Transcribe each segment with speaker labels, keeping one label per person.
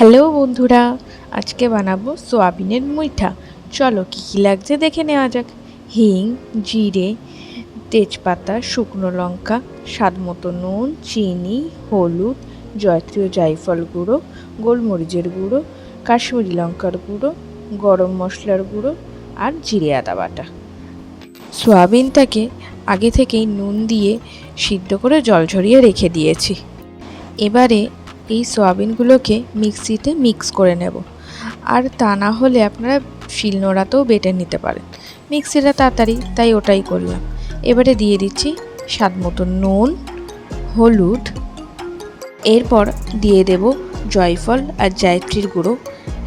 Speaker 1: Hello বন্ধুরা, আজকে বানাবো সোয়াবিনের মুইঠা। চলো কী কী লাগছে দেখে নেওয়া যাক। হিং, জিরে, তেজপাতা, শুকনো লঙ্কা, স্বাদ মতো নুন, চিনি, হলুদ, জয়ত্রীয় জায়ফল গুঁড়ো, গোলমরিচের গুঁড়ো, কাশ্মীরি লঙ্কার গুঁড়ো, গরম মশলার গুঁড়ো আর জিরে আদা বাটা। সোয়াবিনটাকে আগে থেকেই নুন দিয়ে সিদ্ধ করে জল ঝরিয়ে রেখে দিয়েছি। এবারে এই সয়াবিনগুলোকে মিক্সিতে মিক্স করে নেব। আর তা না হলে আপনারা শিলনোড়াতেও বেটে নিতে পারেন। মিক্সিটা তাড়াতাড়ি, তাই ওটাই করলাম। এবারে দিয়ে দিচ্ছি স্বাদ মতো নুন, হলুদ। এরপর দিয়ে দেব জয়ফল আর জায়ত্রীর গুঁড়ো,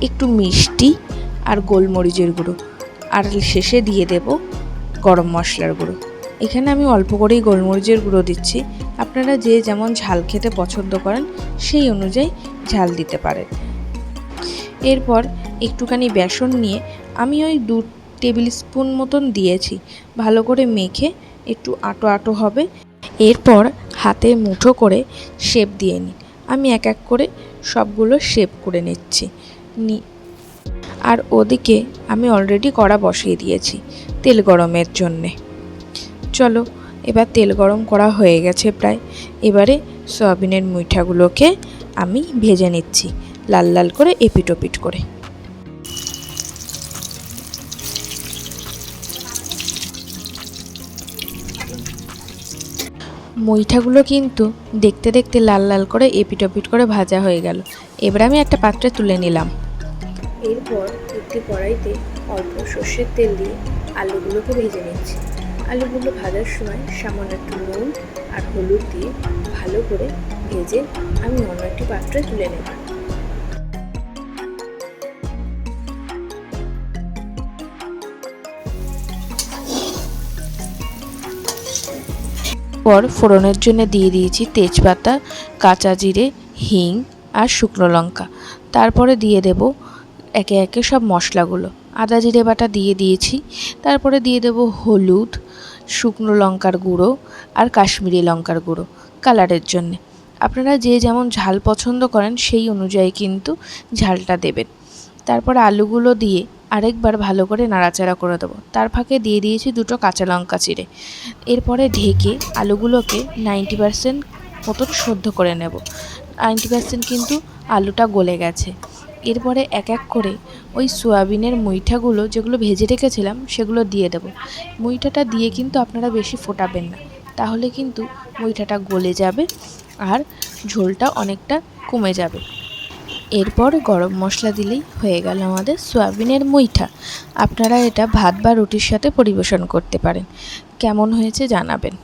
Speaker 1: একটু মিষ্টি আর গোলমরিচের গুঁড়ো। আর শেষে দিয়ে দেব গরম মশলার গুঁড়ো। এখানে আমি অল্প করেই গোলমরিচের গুঁড়ো দিচ্ছি। আপনারা যে যেমন ঝাল খেতে পছন্দ করেন, সেই অনুযায়ী ঝাল দিতে পারেন। এরপর একটুখানি বেসন নিয়ে আমি ওই দু টেবিল স্পুন মতন দিয়েছি। ভালো করে মেখে একটু আটো আটো হবে। এরপর হাতে মুঠো করে শেপ দিয়ে নিই। আমি এক এক করে সবগুলো শেপ করে নিচ্ছি। নি আর ওদিকে আমি অলরেডি কড়া বসিয়ে দিয়েছি তেল গরমের জন্যে। চলো এবার তেল গরম করা হয়ে গেছে প্রায়। এবারে সয়াবিনের মুইঠাগুলোকে আমি ভেজে নিচ্ছি, লাল লাল করে এপিট ওপিট করে। মুইঠাগুলো কিন্তু দেখতে দেখতে লাল লাল করে এপিট ওপিট করে ভাজা হয়ে গেল। এবার আমি একটা পাত্রে তুলে নিলাম। এরপর একটি কড়াইতে অল্প সর্ষের তেল দিয়ে আলুগুলোকে ভেজে নিচ্ছি। আলুগুলো ভাজার সময় সামান্য একটু নুন আর হলুদ দিয়ে ভালো করে ভেজে আমি অন্য একটি পাত্রে তুলে নেব। পর ফোড়নের জন্য দিয়ে দিয়েছি তেজপাতা, কাঁচা জিরে, হিং আর শুকনো লঙ্কা। তারপরে দিয়ে দেব একে একে সব মশলাগুলো। আদা, জিরে বাটা দিয়ে দিয়েছি। তারপরে দিয়ে দেব হলুদ, শুকনো লঙ্কার গুঁড়ো আর কাশ্মীরি লঙ্কার গুঁড়ো কালারের জন্যে। আপনারা যে যেমন ঝাল পছন্দ করেন, সেই অনুযায়ী কিন্তু ঝালটা দেবেন। তারপর আলুগুলো দিয়ে আরেকবার ভালো করে নাড়াচাড়া করে দেবো। তার ফাঁকে দিয়ে দিয়েছি দুটো কাঁচা লঙ্কা চিড়ে। এরপরে ঢেকে আলুগুলোকে নাইনটি পারসেন্ট মতন সেদ্ধ করে নেব। নাইনটি পারসেন্ট কিন্তু আলুটা গলে গেছে। এরপরে এক এক করে ওই সোয়াবিনের মুইঠাগুলো যেগুলো ভেজে রেখেছিলাম, সেগুলো দিয়ে দেবো। মুইঠাটা দিয়ে কিন্তু আপনারা বেশি ফোটাবেন না। তাহলে কিন্তু মুইঠাটা গলে যাবে আর ঝোলটা অনেকটা কমে যাবে। এরপর গরম মশলা দিলেই হয়ে গেল আমাদের সোয়াবিনের মুইঠা আপনারা এটা ভাত বা রুটির সাথে পরিবেশন করতে পারেন। কেমন হয়েছে জানাবেন।